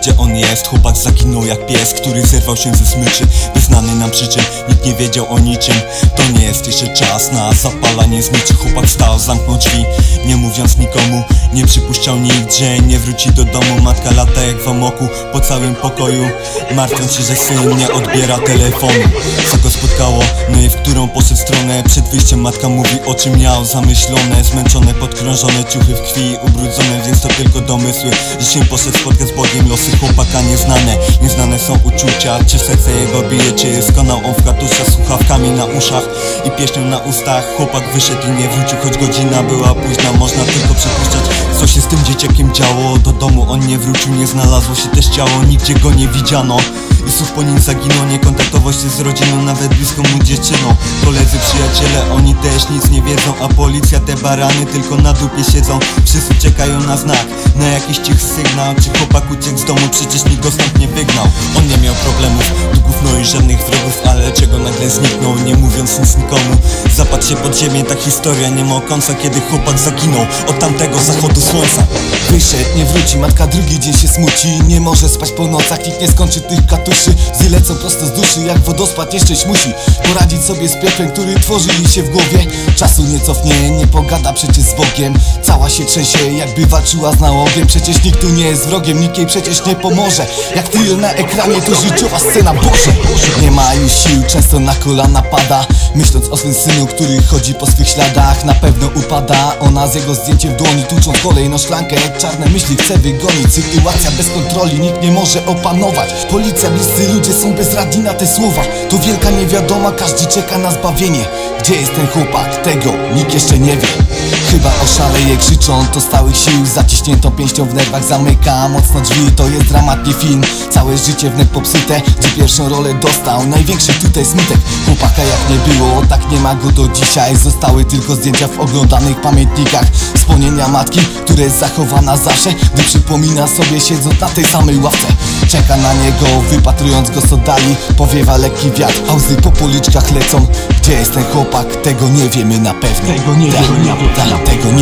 gdzie on jest. Chłopak zaginął jak pies, który zerwał się ze smyczy. Znanej nam przyczyn, nikt nie wiedział o niczym. To nie jest jeszcze czas na zapalanie zmyczy Chłopak stał, zamknął drzwi, nie mówiąc nikomu. Nie przypuszczał że nie wróci do domu. Matka lata jak w po całym pokoju. Martwiąc się, że syn nie odbiera telefonu. Co go spotkało, no i w którą poszedł stronę? Przed wyjściem matka mówi o czym miał zamyślone. Zmęczone, podkrążone, ciuchy w krwi ubrudzone Więc to tylko domysły, że się poszedł spotkać z Bogiem Chłopaka nieznane, nieznane są uczucia. Czy serce jego bije, czy skonał on w katusza Słuchawkami na uszach i pieśnią na ustach. Chłopak wyszedł i nie wrócił, choć godzina była późna. Można tylko przypuszczać, co się z tym dzieciakiem działo. Do domu on nie wrócił, nie znalazło się też ciało. Nigdzie go nie widziano i słów po nim zaginął Nie kontaktował się z rodziną, nawet bliską mu dziewczyną. Koledzy, przyjaciele, oni też nic nie wiedzą A policja, te barany tylko na dupie siedzą. Wszyscy czekają na znak, na jakiś cich sygnał. Czy chłopak uciekł z domu, przecież nikt stąd nie wygnał. On nie miał problemów, długów, no i żadnych wrogów Ale czego nagle zniknął, nie mówiąc nic nikomu. Zapadł się pod ziemię, ta historia nie ma końca Kiedy chłopak zaginął. Od tamtego zachodu słońca Wyszedł, nie wróci, matka drugi dzień się smuci. Nie może spać po nocach, nikt nie skończy tych katuszy. Łzy lecą prosto z duszy, jak wodospad jeszcze musi Poradzić sobie z piekłem, który tworzy jej się w głowie. Czasu nie cofnie, nie pogada przecież z Bogiem. Cała się trzęsie, jakby walczyła z nałogiem. Przecież nikt tu nie jest wrogiem, nikt jej przecież nie pomoże. Jak tyl na ekranie, to życiowa scena, Boże! Nie ma już sił, często na kolana pada. Myśląc o swym synu, który chodzi po swych śladach Na pewno upada. Ona z jego zdjęciem w dłoni Tucząc kolejną szklankę, czarne myśli chce wygonić Sytuacja bez kontroli, nikt nie może opanować. Policja, bliscy ludzie są bezradni na te słowa. To wielka niewiadoma, każdy czeka na zbawienie. Gdzie jest ten chłopak? Tego nikt jeszcze nie wie. Chyba oszaleje krzycząc to stałych sił. Zaciśniętą pięścią w nerwach zamyka mocno drzwi. To jest dramat, film. Całe życie wnet popsute. Gdzie pierwszą rolę dostał Największy tutaj smutek? Chłopaka jak nie było, tak nie ma go do dzisiaj. Zostały tylko zdjęcia w oglądanych pamiętnikach Wspomnienia matki, które jest zachowana zawsze Gdy przypomina sobie siedząc na tej samej ławce Czeka na niego, wypatrując go z oddali Powiewa lekki wiatr, a łzy po policzkach lecą Gdzie jest ten chłopak? Tego nie wiemy na pewno Tego nie wiemy na pewno. Tego nie wiemy na pewno